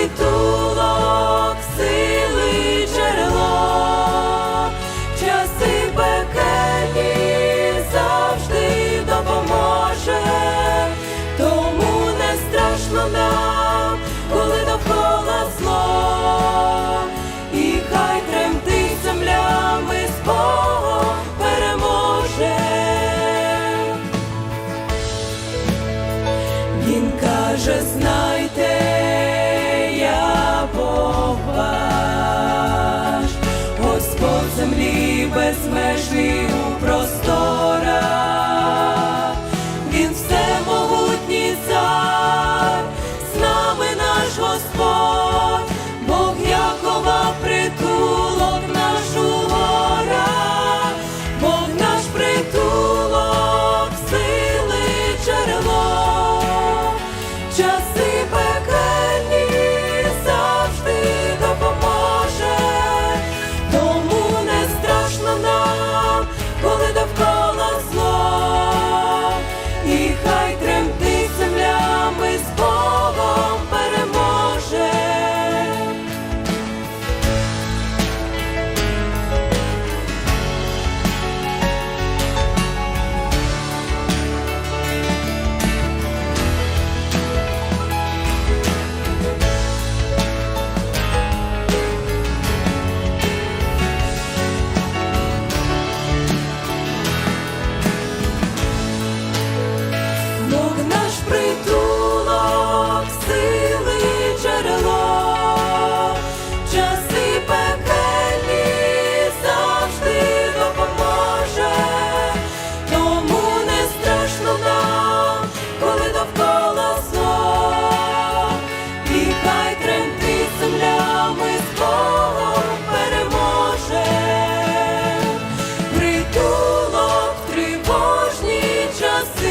притулок, сили джерело, часи пекельні завжди допоможе, тому не страшно нам, коли довкола зло, і хай тремтить земля, ми переможе. Він каже, знай. без межі. ранок наш притулок, сили джерело, часи пекельні завжди допоможе, тому не страшно коли довкола зло, хай тремтить земля, з Богом. Притулок тривожні часи.